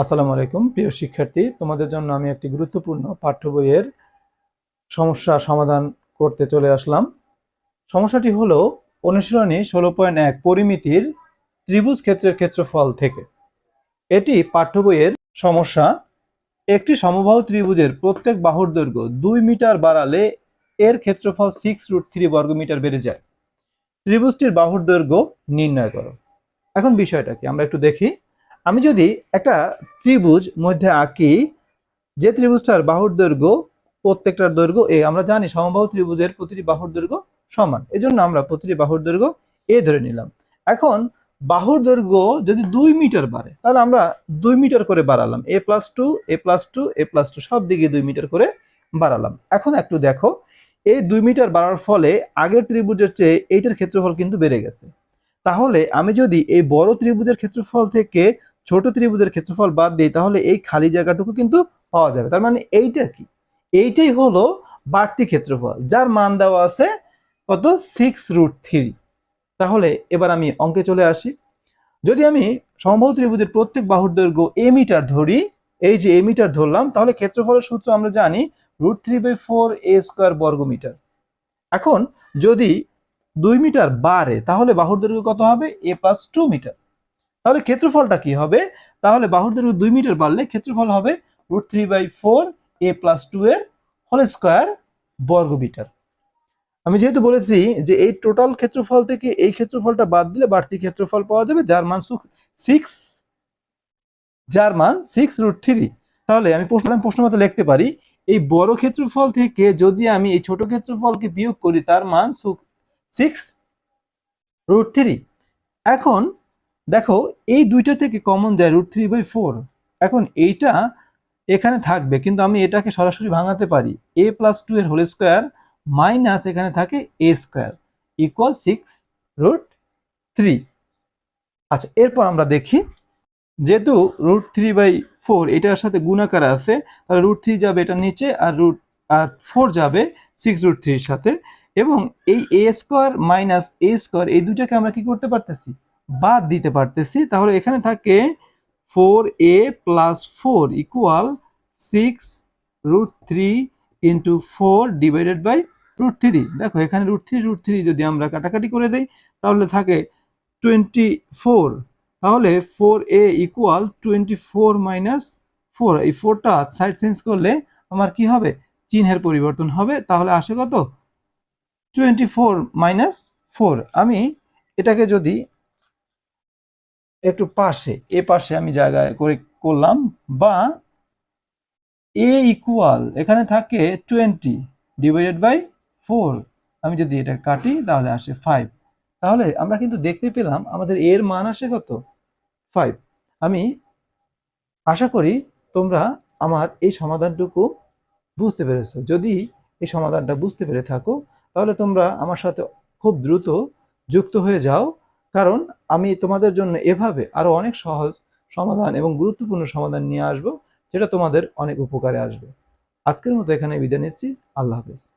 আসসালামু আলাইকুম, প্রিয় শিক্ষার্থী। তোমাদের জন্য আমি একটি গুরুত্বপূর্ণ পাঠ্য বইয়ের সমস্যা সমাধান করতে চলে আসলাম। সমস্যাটি হলো অনুশীলনী ষোলো পয়েন্ট এক পরিমিতির ত্রিভুজ ক্ষেত্রের ক্ষেত্রফল থেকে। এটি পাঠ্য বইয়ের সমস্যা। একটি সমবাহু ত্রিভুজের প্রত্যেক বাহুর দৈর্ঘ্য দুই মিটার বাড়ালে এর ক্ষেত্রফল সিক্স রুট থ্রি বর্গমিটার বেড়ে যায়। ত্রিভুজটির বাহুর দৈর্ঘ্য নির্ণয় করো। এখন বিষয়টা কি আমরা একটু দেখি। আমি যদি একটা ত্রিভুজ মধ্যে আঁকি, যে ত্রিভুজটার বাহুর দৈর্ঘ্য প্রত্যেকটার দৈর্ঘ্য এ, আমরা জানি সমবাহু ত্রিভুজের প্রতিটি বাহুর দৈর্ঘ্য সমান। এজন্য আমরা প্রতিটি বাহুর দৈর্ঘ্য এ ধরে নিলাম। এখন বাহুর দৈর্ঘ্য যদি দুই মিটার বাড়ে, তাহলে আমরা দুই মিটার করে বাড়ালাম। A plus two A plus two A plus two সব দিকে দুই মিটার করে বাড়ালাম। এখন একটু দেখো এই দুই মিটার বাড়ার ফলে আগের ত্রিভুজের চেয়ে এইটার ক্ষেত্রফল কিন্তু বেড়ে গেছে। তাহলে আমি যদি এই বড় ত্রিভুজের ক্ষেত্রফল থেকে ছোট ত্রিভুজের ক্ষেত্রফল বাদ দিই তাহলে এই খালি জায়গাটুকু কিন্তু পাওয়া যাবে। তার মানে এইটা কি? এইটাই হলো বাড়তি ক্ষেত্রফল, যার মান দেওয়া আছে কত? সিক্স রুট থ্রি তাহলে এবার আমি অঙ্কে চলে আসি। যদি আমি সম্ভব ত্রিভুজের প্রত্যেক বাহুর দৈর্ঘ্য এ মিটার ধরি, এই যে এ মিটার ধরলাম, তাহলে ক্ষেত্রফলের সূত্র আমরা জানি root three by four a square বর্গ মিটার এখন যদি দুই মিটার বাড়ে, তাহলে বাহুর দৈর্ঘ্য কত হবে? এ প্লাস টু মিটার তাহলে ক্ষেত্রফলটা কি হবে? তাহলে বাহুর দৈর্ঘ্য দুই মিটার বাড়লে ক্ষেত্রফল হবে root three by four a plus two এর হোল স্কোয়ার বর্গ মিটার। আমি যেহেতু বলেছি যে এই টোটাল ক্ষেত্রফল থেকে এই ক্ষেত্রফলটা বাদ দিলে বাড়তি ক্ষেত্রফল পাওয়া যাবে, যার মান সিক্স যার মান সিক্স রুট থ্রি তাহলে আমি প্রশ্ন প্রশ্ন মতো লিখতে পারি, এই বড় ক্ষেত্রফল থেকে যদি আমি এই ছোট ক্ষেত্রফলকে বিয়োগ করি, তার মান সুখ সিক্স রুট থ্রি এখন দেখো, এই দুইটা থেকে কমন যায় রুট থ্রি বাই ফোর এখন এইটা এখানে থাকবে, কিন্তু আমি এটাকে সরাসরি ভাঙাতে পারি। এ প্লাস টু এর হোল স্কোয়ার মাইনাস এখানে থাকে a square equal six root three আচ্ছা এরপর আমরা দেখি, যেহেতু রুট থ্রি বাই ফোর এটার সাথে গুণাকার আছে, তাহলে রুট থ্রি যাবে এটা নিচে আর রুট আর ফোর যাবে সিক্স রুট থ্রির সাথে। এবং এই a square minus a square এই দুটাকে আমরা কি করতে পারতেছি? বাদ দিতে পারতেছি, তাহলে এখানে থাকে four a plus four equal six root three into four divided by root three দেখো, এখানে রুট থ্রি রুট থ্রি যদি আমরা কাটাকাটি করে দেই, তাহলে থাকে টোয়েন্টি ফোর তাহলে four a equal twenty four minus four এই ফোরটা সাইড চেঞ্জ করলে আমার কি হবে? চিহ্নের পরিবর্তন হবে। তাহলে আসে কত? টোয়েন্টি ফোর মাইনাস ফোর আমি এটাকে যদি একটু পাশে, এ পাশে আমি জায়গায় করে করলাম বা এ ইকুয়াল এখানে থাকে টোয়েন্টি ডিভাইডেড বাই ফোর আমি যদি এটা কাটি তাহলে আসে ফাইভ তাহলে আমরা কিন্তু দেখতে পেলাম আমাদের এর মান আসে কত? ফাইভ আমি আশা করি তোমরা আমার এই সমাধানটুকু বুঝতে পেরেছ। যদি এই সমাধানটা বুঝতে পেরে থাকো, তাহলে তোমরা আমার সাথে খুব দ্রুত যুক্ত হয়ে যাও। কারণ আমি তোমাদের জন্য এভাবে আরও অনেক সহজ সমাধান এবং গুরুত্বপূর্ণ সমাধান নিয়ে আসব, যেটা তোমাদের অনেক উপকারে আসবে। আজকের মতো এখানে বিদায় নিচ্ছি। আল্লাহ হাফেজ।